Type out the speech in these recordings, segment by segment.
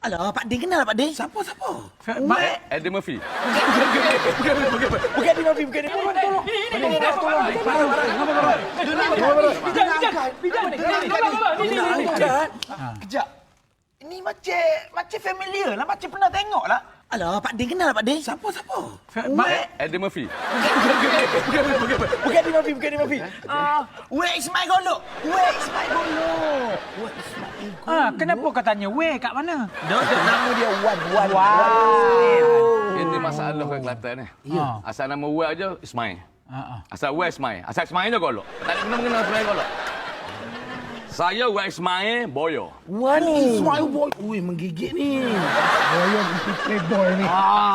Alah, Pak Din kenal Pak Din? Siapa siapa? Wek. Eddie Murphy. Bukan Din Murphy, bukan Din Murphy. Kejap. Ini macam macam familiar lah, macam pernah tengok lah. Alah, Pak Din kenal Pak Din? Siapa siapa? Wek. Eddie Murphy. Bukan Din Murphy, bukan Din Murphy. Ah, Wek Ismail Golok. Wek Ismail Golok. Wek Ismail Golok. Ah, kenapa kau tanya weh kat mana? Dah, dah, nama dia Wan, Wan. Ini masalah kat Kelantan ni. Ya. Asal nama Wei aja Ismail. Ha ah. Asal Wei Ismail. Asal Ismail je golok. Tak ada kena-mengena Ismail golok. Saya Wei Ismail Boyo. Wan ni. Ismail boy. Ui, menggigit ni. Boyo mesti playboy ni.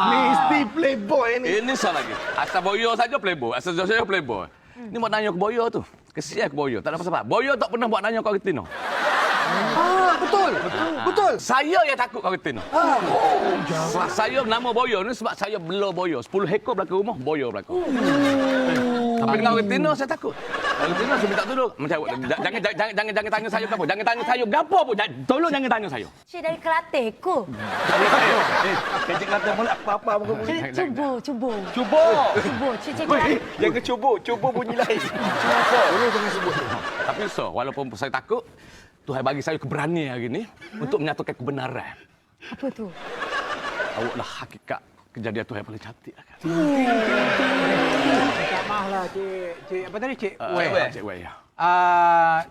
Mesti playboy ni. Ini salah lagi. Asal Boyo saja playboy. Asal saya playboy. Ni buat nanya ke Boyo tu. Kesian ke Boyo. Tak ada apa-apa. Boyo tak pernah buat nanya kau Argentina. Ah, betul. Betul. Saya yang takut kau Argentina. Sa- Saya nama Boyo ni sebab saya bela Boyo. 10 ekor belakang rumah, Boyo belakang. Tapi dengan Argentina saya takut. Argentina saya minta tolong. Macam jangan jangan jangan jangan, jangan tanya saya gapo. Jangan tanya saya gapo pun. Jangan- Tolong jangan tanya saya. Cik dari Kelantan ko. Kecik kata pula apa-apa muka bunyi. Cuba, cuba. Cuba. Cuba, cik cik Kelantan. Jangan cuba. Cuba bunyi lain. Cuba. Tolong jangan sebut. Tapi so, walaupun saya takut, Tuhan bagi saya keberanian hari ini untuk menyatakan kebenaran. Apa tu? Awaklah hakikat kejadian Tuhan yang paling cantik. Kan? Minta maaf lah cik, cik apa tadi cik? Uh, Wei. Cik Wei. ya. Ah,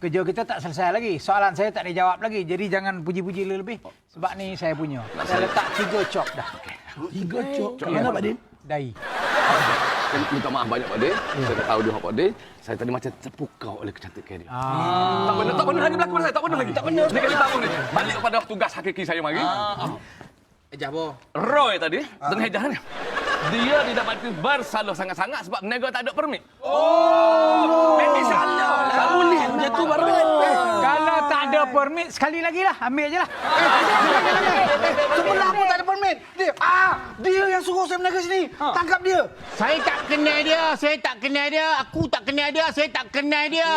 kerja kita tak selesai lagi. Soalan saya tak dijawab lagi. Jadi jangan puji-puji lebih. Sebab ni saya punya. Saya letak tiga cop dah. Tiga cok. Cok mana Pak Din? Dai. Saya minta maaf banyak Pak Din. Saya tak tahu dia Pak Din. Saya tadi macam terpukau oleh kecantikan dia. Ah. Tak benar, tak benar lagi berlaku pada saya. Tak benar lagi. Tak benar. Dia kali tahu ni. Balik kepada tugas hakiki saya mari. Ejah bo. Roy tadi, tengah edah ni. Dia didapati bersalah sangat-sangat sebab negara tak ada permit. Memang salah lah. Tak boleh macam tu baru. Kalau tak ada permit, sekali lagi lah. Ambil je lah. Sebelah pun tak ada permit. Dia, ah, dia yang suruh saya menaga sini. Tangkap dia. Saya tak kenal dia, saya tak kenal dia, aku tak kenal dia, saya tak kenal dia.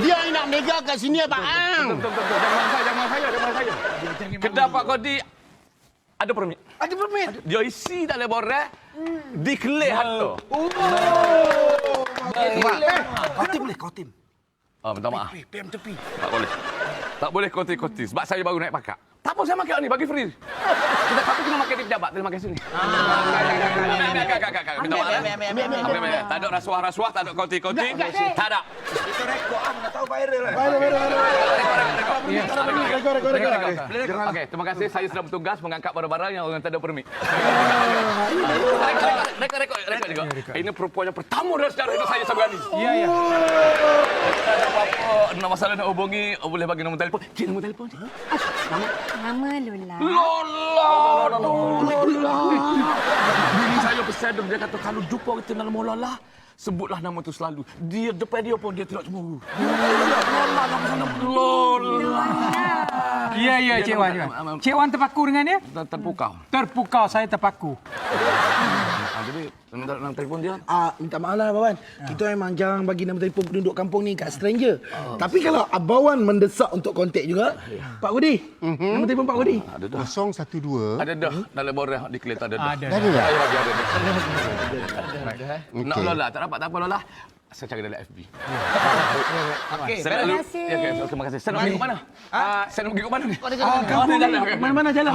Dia yang nak berniaga kat sini Abang Ang. Betul, betul, betul. Jangan saya, jangan saya, jangan saya. Kedai Pak Kodi ada permit. Ada permit. Dia isi dalam borang, declare harta. Eh, Kau tim boleh, kau tim. Oh, minta maaf. Eh, PM tepi. Tak boleh. Tak boleh koti-koti sebab saya baru naik pakak. Tak apa saya makan ni bagi free. Kita tapi kena makan di pejabat, terima kasih ni. Minta maaf. Ambil. Tak ada rasuah-rasuah, tak ada koti-koti. Tak ada. Kita rekod ah, nak tahu viral lah. Viral, viral, Okey, terima kasih. Saya sedang bertugas mengangkat barang-barang yang orang tak ada permit. Rekod, rekod, rekod juga. Ini perempuan yang pertama dalam sejarah hidup saya seberani. Ya, ya. Tak ada apa-apa, nak masalah nak hubungi, oh, boleh bagi nombor telefon. Cik, nombor telefon. cik. Nama Lola. Lola! Lola! Bini saya bersedar, dia kata kalau jumpa kita dalam Lola, sebutlah nama tu selalu. Dia depan dia pun dia tidak cemburu. Lola, nama sana. Lola! Ya, ya, Cik Wan. Cik Wan. Terpaku dengan dia? Ter- Terpukau. Terpukau, saya terpaku. Ah, jadi, nombor nombor telefon dia. Ah, minta maaf lah Abawan. Kita memang jarang bagi nombor telefon penduduk kampung ni kat stranger. Tapi kalau Abawan mendesak untuk kontak juga, Pak Budi. Nombor telefon Pak Budi. Ada dah. 012. Ada dah. Dalam borang di kelihatan ada dah. Ada. Ada tak? Saya bagi ada dah. Nak Lola, tak dapat tak apa Lola. Saya cari dalam FB. Okey, nak terima kasih. Ya, okey, terima kasih. Saya nak pergi ke mana? Saya nak pergi ke mana ni? Ah, kampung. jalan. Mana-mana jalan.